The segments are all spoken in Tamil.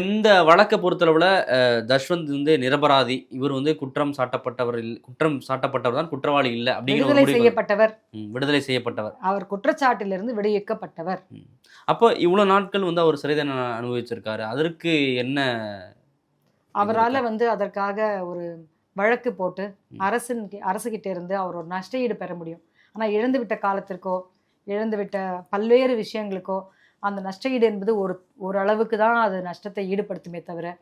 இந்த வழக்கை பொறுத்தளவுல தஷ்வந்த் வந்து நிரபராதி. இவர் வந்து குற்றம் சாட்டப்பட்டவர் குற்றம் சாட்டப்பட்டவர் தான் குற்றவாளி இல்லை அப்படிங்கிற விடுதலை செய்யப்பட்டவர். விடுதலை செய்யப்பட்டவர். அவர் குற்றச்சாட்டிலிருந்து விடுவிக்கப்பட்டவர். அப்போ இவ்வளவு நாட்கள் வந்து அவர் சிறை தண்டனை அனுபவிச்சிருக்காரு. அதற்கு என்ன அவரால வந்து அதற்காக ஒரு வழக்கு போட்டு. அரசின் அரசுகிட்ட இருந்து அவர் ஒரு நஷ்டஈடு பெற முடியும். ஆனா இழந்துவிட்ட காலத்திற்கோ இழந்துவிட்ட பல்வேறு விஷயங்களுக்கோ அந்த நஷ்டஈடு என்பது ஒரு ஓரளவுக்கு தான் அது நஷ்டத்தை ஈடுபடுத்துமே தவிர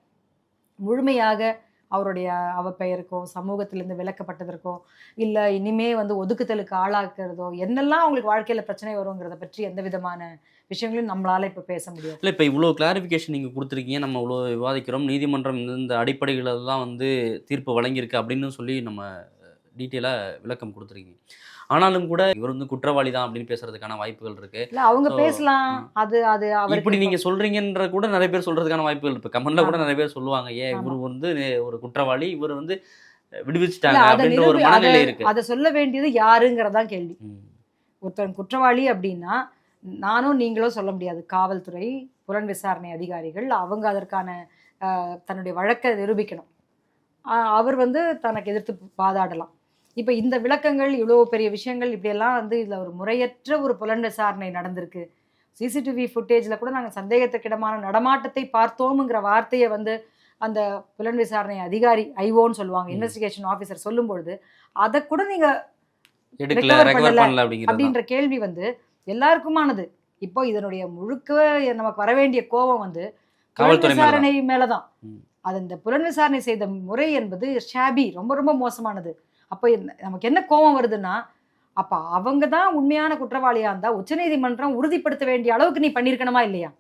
முழுமையாக அவருடைய அவப்பெயருக்கோ சமூகத்திலேருந்து விலக்கப்பட்டதற்கோ இல்லை இனிமே வந்து ஒதுக்குதலுக்கு ஆளாக்குறதோ என்னெல்லாம் அவங்களுக்கு வாழ்க்கையில் பிரச்சனை வருங்கிறத பற்றி எந்த விதமான விஷயங்களையும் நம்மளால இப்போ பேச முடியாது. இல்லை இப்போ இவ்வளோ கிளாரிஃபிகேஷன் நீங்கள் கொடுத்துருக்கீங்க. நம்ம இவ்வளோ விவாதிக்கிறோம். நீதிமன்றம் இந்த- இந்த அடிப்படைகளில் தான் வந்து தீர்ப்பு வழங்கியிருக்கு அப்படின்னு சொல்லி நம்ம டீட்டெயிலாக விளக்கம் கொடுத்துருக்கீங்க. ஆனாலும் கூட இவர் வந்து குற்றவாளி தான் அப்படின்னு பேசுறதுக்கான வாய்ப்புகள் இருக்கு. இல்ல அவங்க பேசலாம். அது அது இப்படி நீங்க சொல்றீங்கன்ற கூட நிறைய பேர் சொல்றதுக்கான வாய்ப்புகள் இருக்கு. கமெண்ட்ல கூட. நிறைய பேர் சொல்லுவாங்க ஏன். இவர் வந்து ஒரு குற்றவாளி இவர் வந்து விடுவிச்சிட்டாங்க அப்படின்ற ஒரு மனநிலை இருக்கு. அதை சொல்ல வேண்டியது யாருங்கிறதா கேள்வி. ஒருத்தன் குற்றவாளி அப்படின்னா நானும் நீங்களும் சொல்ல முடியாது. காவல்துறை புலன் விசாரணை அதிகாரிகள் அவங்க அதற்கான தன்னுடைய வழக்கை நிரூபிக்கணும். அவர் வந்து தனக்கு எதிர்த்து வாதாடலாம். இப்போ இந்த விளக்கங்கள் இவ்வளோ பெரிய விஷயங்கள் இப்படியெல்லாம் வந்து இதில் ஒரு முறையற்ற ஒரு புலன் விசாரணை நடந்திருக்கு சிசிடிவி ஃபுட்டேஜில் கூட நாங்கள் சந்தேகத்துக்கிடமான நடமாட்டத்தை பார்த்தோமுங்கிற வார்த்தையை வந்து அந்த புலன் விசாரணை அதிகாரி ஐஓன்னு சொல்லுவாங்க. இன்வெஸ்டிகேஷன் ஆஃபீஸர் சொல்லும் பொழுது அதை கூட நீங்கள் அப்படின்ற கேள்வி வந்து எல்லாருக்குமானது இப்போ இதனுடைய முழுக்க நமக்கு வர வேண்டிய கோபம் வந்து புலன். விசாரணை மேலதான். அது இந்த புலன் விசாரணை செய்த முறை என்பது ஷாபி ரொம்ப ரொம்ப மோசமானது அப்போ நமக்கு என்ன கோபம் வருதுன்னா அப்போ அவங்க தான் உண்மையான குற்றவாளியாக இருந்தால் உச்சநீதிமன்றம் உறுதிப்படுத்த வேண்டிய அளவுக்கு நீ பண்ணியிருக்கணுமா இல்லையா?